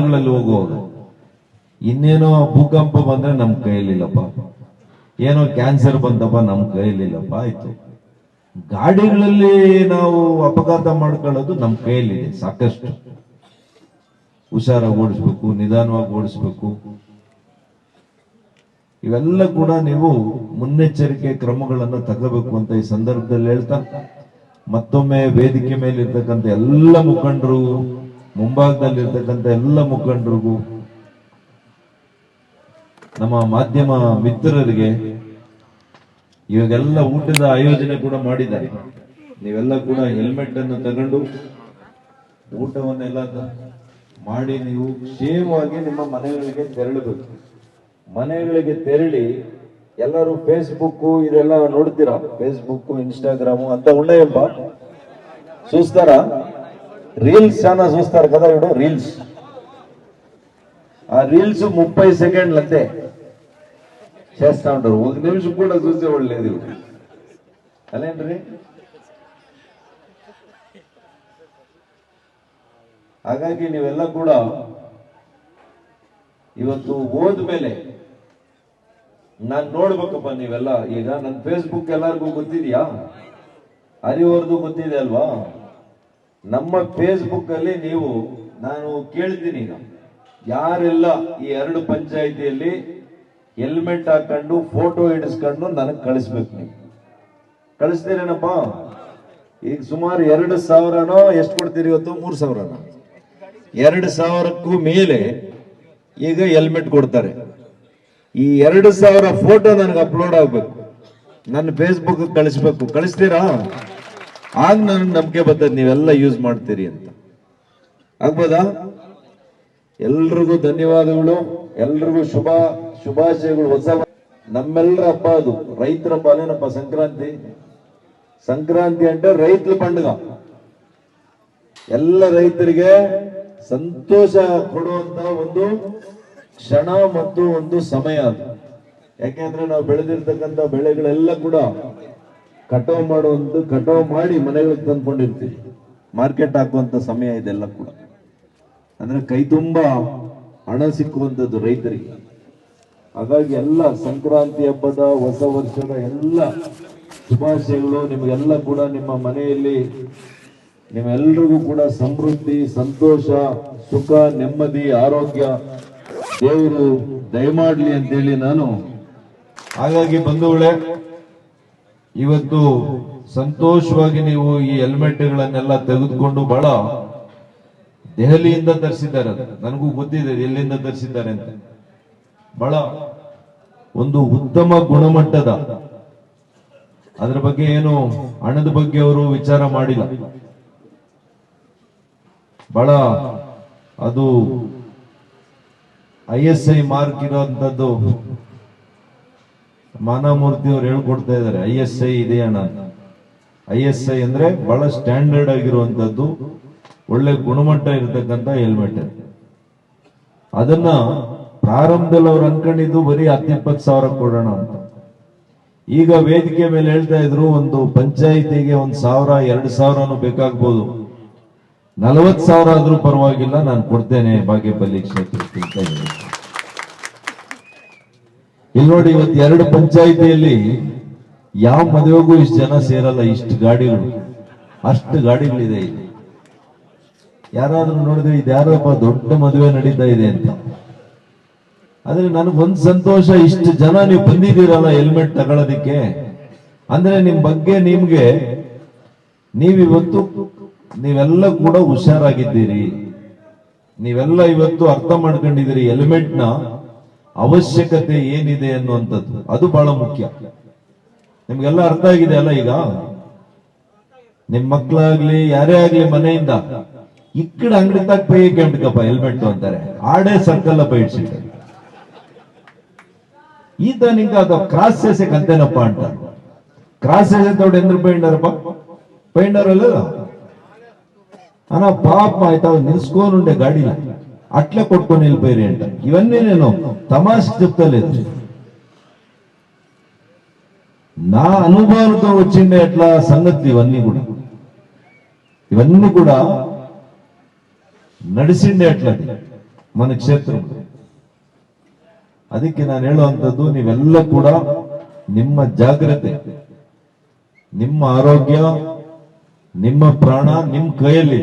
ಹೋಗುವಾಗ ಇನ್ನೇನೋ ಭೂಕಂಪ ಬಂದ್ರೆ ನಮ್ ಕೈಯಲ್ಲಿಲ್ಲಪ್ಪ. ಏನೋ ಕ್ಯಾನ್ಸರ್ ಬಂತಪ್ಪ, ನಮ್ ಕೈಯಲ್ಲಿಲ್ಲಪ್ಪ, ಆಯ್ತು. ಗಾಡಿಗಳಲ್ಲಿ ನಾವು ಅಪಘಾತ ಮಾಡ್ಕೊಳ್ಳೋದು ನಮ್ ಕೈಯಲ್ಲಿದೆ, ಸಾಕಷ್ಟು. ಹುಷಾರಾಗಿ ಓಡಿಸ್ಬೇಕು, ನಿಧಾನವಾಗಿ ಓಡಿಸ್ಬೇಕು. ಇವೆಲ್ಲ ಕೂಡ ನೀವು ಮುನ್ನೆಚ್ಚರಿಕೆ ಕ್ರಮಗಳನ್ನು ತಗೋಬೇಕು ಅಂತ ಈ ಸಂದರ್ಭದಲ್ಲಿ ಹೇಳ್ತಾ, ಮತ್ತೊಮ್ಮೆ ವೇದಿಕೆ ಮೇಲೆ ಇರ್ತಕ್ಕಂಥ ಎಲ್ಲ ಮುಖಂಡರು ಮುಂಭಾಗದಲ್ಲಿರ್ತಕ್ಕಂಥ ಎಲ್ಲ ಮುಖಂಡರಿಗೂ, ನಮ್ಮ ಮಾಧ್ಯಮ ಮಿತ್ರರಿಗೆ ಇವಾಗೆಲ್ಲ ಊಟದ ಆಯೋಜನೆ ಕೂಡ ಮಾಡಿದ್ದಾರೆ. ನೀವೆಲ್ಲ ಕೂಡ ಹೆಲ್ಮೆಟ್ ಅನ್ನು ತಗೊಂಡು ಊಟವನ್ನೆಲ್ಲ ಮಾಡಿ ನೀವು ಕ್ಷೇಮವಾಗಿ ನಿಮ್ಮ ಮನೆಗಳಿಗೆ ತೆರಳಬೇಕು. ಮನೆಗಳಿಗೆ ತೆರಳಿ ಎಲ್ಲರೂ ಫೇಸ್ಬುಕ್ ಇದೆಲ್ಲ ನೋಡ್ತೀರಾ? ಫೇಸ್ಬುಕ್ ಇನ್ಸ್ಟಾಗ್ರಾಮು ಅಂತ ಉಂಡೆ ಎಂಬ రీల్స్ చాలా చూస్తారు కదా ఇప్పుడు రీల్స్ ఆ రీల్స్ ముప్పై సెకండ్లు అంతే చేస్తా ఉంటారు ఒక నిమిషం కూడా చూసేవాళ్ళు లేదు ఇప్పుడు. ಅಲ್ಲೇನ್ರಿ ಹಾಗಾಗಿ ನೀವೆಲ್ಲ ಕೂಡ ಇವತ್ತು ಹೋದ್ಮೇಲೆ ನಾನ್ ನೋಡ್ಬೇಕಪ್ಪ ನೀವೆಲ್ಲ ಈಗ ನನ್ನ ಫೇಸ್ಬುಕ್ ಎಲ್ಲರಿಗೂ ಗೊತ್ತಿದ್ಯಾ ಹರಿವರ್ದು ಗೊತ್ತಿದೆ ಅಲ್ವಾ ನಮ್ಮ ಫೇಸ್ಬುಕ್ ಅಲ್ಲಿ ನೀವು, ನಾನು ಕೇಳ್ತೀನಿ ಈಗ. ಯಾರೆಲ್ಲ ಈ ಎರಡು ಪಂಚಾಯಿತಿಯಲ್ಲಿ ಹೆಲ್ಮೆಟ್ ಹಾಕೊಂಡು ಫೋಟೋ ಹಿಡಿಸ್ಕೊಂಡು ನನಗೆ ಕಳಿಸ್ಬೇಕು ನೀವು. ಕಳಿಸ್ತೀರೇನಪ್ಪ? ಈಗ ಸುಮಾರು ಎರಡು ಸಾವಿರನೋ ಎಷ್ಟು ಕೊಡ್ತೀರಿ ಇವತ್ತು? ಮೂರು ಸಾವಿರನೋ? ಎರಡು ಸಾವಿರಕ್ಕೂ ಮೇಲೆ ಈಗ ಹೆಲ್ಮೆಟ್ ಕೊಡ್ತಾರೆ. ಈ ಎರಡು ಸಾವಿರ ಫೋಟೋ ನನಗೆ ಅಪ್ಲೋಡ್ ಆಗ್ಬೇಕು. ನನ್ನ ಫೇಸ್ಬುಕ್ ಕಳಿಸ್ಬೇಕು. ಕಳಿಸ್ತೀರಾ? ಆಗ ನನಗೆ ನಂಬಿಕೆ ಬರ್ತದೆ ನೀವೆಲ್ಲ ಯೂಸ್ ಮಾಡ್ತೀರಿ ಅಂತ. ಆಗ್ಬೋದಾ? ಎಲ್ರಿಗೂ ಧನ್ಯವಾದಗಳು, ಎಲ್ರಿಗೂ ಶುಭ, ಶುಭಾಶಯಗಳು, ಹೊಸ ನಮ್ಮೆಲ್ಲರ ಹಬ್ಬ ಅದು. ರೈತರ ಹಬ್ಬ ನಮ್ಮ ಸಂಕ್ರಾಂತಿ. ಸಂಕ್ರಾಂತಿ ಅಂದ್ರೆ ರೈತರ ಪಂಡುಗ. ಎಲ್ಲ ರೈತರಿಗೆ ಸಂತೋಷ ಕೊಡುವಂತ ಒಂದು ಕ್ಷಣ ಮತ್ತು ಒಂದು ಸಮಯ ಅದು. ಯಾಕೆಂದ್ರೆ ನಾವು ಬೆಳೆದಿರ್ತಕ್ಕಂಥ ಬೆಳೆಗಳೆಲ್ಲ ಕೂಡ ಕಟಾವ್ ಮಾಡುವಂತ, ಕಟಾವು ಮಾಡಿ ಮನೆಗಳಿಗೆ ತಂದ್ಕೊಂಡಿರ್ತೀವಿ. ಮಾರ್ಕೆಟ್ ಹಾಕುವಂತ ಸಮಯ ಇದೆಲ್ಲ ಕೂಡ. ಅಂದ್ರೆ ಕೈ ತುಂಬಾ ಹಣ ಸಿಕ್ಕುವಂಥದ್ದು ರೈತರಿಗೆ. ಹಾಗಾಗಿ ಎಲ್ಲ ಸಂಕ್ರಾಂತಿ ಹಬ್ಬದ ಹೊಸ ವರ್ಷದ ಎಲ್ಲ ಶುಭಾಶಯಗಳು ನಿಮಗೆಲ್ಲ ಕೂಡ ನಿಮ್ಮ ಮನೆಯಲ್ಲಿ. ನಿಮ್ಮೆಲ್ಲರಿಗೂ ಕೂಡ ಸಮೃದ್ಧಿ, ಸಂತೋಷ, ಸುಖ, ನೆಮ್ಮದಿ, ಆರೋಗ್ಯ. ದೇವರು ದಯಮಾಡ್ಲಿ ಅಂತೇಳಿ ನಾನು ಹಾಗಾಗಿ ಬಂಧುಗಳೇ ಇವತ್ತು ಸಂತೋಷವಾಗಿ ನೀವು ಈ ಹೆಲ್ಮೆಟ್ಗಳನ್ನೆಲ್ಲ ತೆಗೆದುಕೊಂಡು ಬಹಳ ದೆಹಲಿಯಿಂದ ತರಿಸಿದ್ದಾರೆ. ನನಗೂ ಗೊತ್ತಿದೆ ಎಲ್ಲಿಂದ ತರಿಸಿದ್ದಾರೆ ಅಂತ. ಬಹಳ ಒಂದು ಉತ್ತಮ ಗುಣಮಟ್ಟದ. ಅದರ ಬಗ್ಗೆ ಏನು ಹಣದ ಬಗ್ಗೆ ಅವರು ವಿಚಾರ ಮಾಡಿಲ್ಲ. ಬಹಳ ಅದು ಐ ಎಸ್ ಐ ಮಾರ್ಕ್ ಇರೋಂಥದ್ದು ಮಾನಮೂರ್ತಿ ಅವ್ರು ಹೇಳ್ಕೊಡ್ತಾ ಇದ್ದಾರೆ, ಐ ಎಸ್ ಐ ಇದೆ ಅಣ್ಣ. ಐ ಎಸ್ ಐ ಅಂದ್ರೆ ಬಹಳ ಸ್ಟ್ಯಾಂಡರ್ಡ್ ಆಗಿರುವಂತದ್ದು ಒಳ್ಳೆ ಗುಣಮಟ್ಟ ಇರತಕ್ಕಂತ ಹೆಲ್ಮೆಟ್ ಅದನ್ನ ಪ್ರಾರಂಭದಲ್ಲಿ ಅವ್ರು ಅನ್ಕೊಂಡಿದ್ದು ಬರೀ ಹತ್ತಿಪ್ಪತ್ತು ಸಾವಿರ ಕೊಡೋಣ ಅಂತ. ಈಗ ವೇದಿಕೆ ಮೇಲೆ ಹೇಳ್ತಾ ಇದ್ರು, ಒಂದು ಪಂಚಾಯಿತಿಗೆ ಒಂದ್ ಸಾವಿರ, ಎರಡು ಸಾವಿರನೂ ಬೇಕಾಗ್ಬೋದು. ನಲವತ್ ಸಾವಿರ ಆದ್ರೂ ಪರವಾಗಿಲ್ಲ, ನಾನು ಕೊಡ್ತೇನೆ ಬಾಗೇಪಲ್ಲಿ ಕ್ಷೇತ್ರಕ್ಕೆ. ಇಲ್ಲಿ ನೋಡಿ ಇವತ್ತು ಎರಡು ಪಂಚಾಯಿತಿಯಲ್ಲಿ ಯಾವ ಮದುವೆಗೂ ಇಷ್ಟು ಜನ ಸೇರಲ್ಲ, ಇಷ್ಟು ಗಾಡಿಗಳು. ಅಷ್ಟು ಗಾಡಿಗಳಿದೆ ಇಲ್ಲಿ. ಯಾರಾದ್ರೂ ನೋಡಿದ್ರೆ ಇದು ಯಾರಪ್ಪ ದೊಡ್ಡ ಮದುವೆ ನಡೀತಾ ಇದೆ ಅಂತ. ಆದ್ರೆ ನನಗೊಂದು ಸಂತೋಷ, ಇಷ್ಟು ಜನ ನೀವು ಬಂದಿದ್ದೀರಲ್ಲ ಹೆಲ್ಮೆಟ್ ತಗೊಳ್ಳೋದಿಕ್ಕೆ ಅಂದ್ರೆ ನಿಮ್ ಬಗ್ಗೆ ನಿಮ್ಗೆ ನೀವಿವತ್ತು ನೀವೆಲ್ಲ ಕೂಡ ಹುಷಾರಾಗಿದ್ದೀರಿ. ನೀವೆಲ್ಲ ಇವತ್ತು ಅರ್ಥ ಮಾಡ್ಕೊಂಡಿದ್ದೀರಿ ಹೆಲ್ಮೆಟ್ ಅವಶ್ಯಕತೆ ಏನಿದೆ ಅನ್ನುವಂಥದ್ದು. ಅದು ಬಹಳ ಮುಖ್ಯ. ನಿಮ್ಗೆಲ್ಲ ಅರ್ಥ ಆಗಿದೆ ಅಲ್ಲ ಈಗ? ನಿಮ್ ಮಕ್ಕಳಾಗ್ಲಿ ಯಾರೇ ಆಗ್ಲಿ ಮನೆಯಿಂದ ಇಕ್ಕಡ ಅಂಗಡಿ ತಾಗ ಪೈ ಕೆಂಟ್ಕಪ್ಪ ಹೆಲ್ಮೆಟ್ ಅಂತಾರೆ. ಆಡೇ ಸರ್ಕಲ್ ಬೈಟ್ಸಿಟ್ಟ ಈತ ನಿಂಗ ಅದು ಕ್ರಾಸ್ ಸೇಸೆ ಕಂತೇನಪ್ಪ ಅಂತ. ಕ್ರಾಸ್ ಸೇಸೆ ತೋಡಿ ಎಂದ್ರ ಪೈಂಡರಪ್ಪ ಪೈಂಡರ್ ಅಲ್ಲ ಅನ ಪಾಪ ಆಯ್ತಾ ನಿಲ್ಸ್ಕೊಂಡುಂಡೆ ಗಾಡಿನ అట్లే కొట్టుకొని వెళ్ళిపోయారు అంట ఇవన్నీ నేను తమాషకి చెప్తలేదు నా అనుభవంతో వచ్చిండే అట్లా సంగతి ఇవన్నీ కూడా ఇవన్నీ కూడా నడిచిండే అట్లా మన ಕ್ಷೇತ್ರ ಅದಕ್ಕೆ ನಾನು ಹೇಳುವಂಥದ್ದು ನೀವೆಲ್ಲ ಕೂಡ ನಿಮ್ಮ ಜಾಗ್ರತೆ ನಿಮ್ಮ ಆರೋಗ್ಯ ನಿಮ್ಮ ಪ್ರಾಣ ನಿಮ್ಮ ಕೈಯಲ್ಲಿ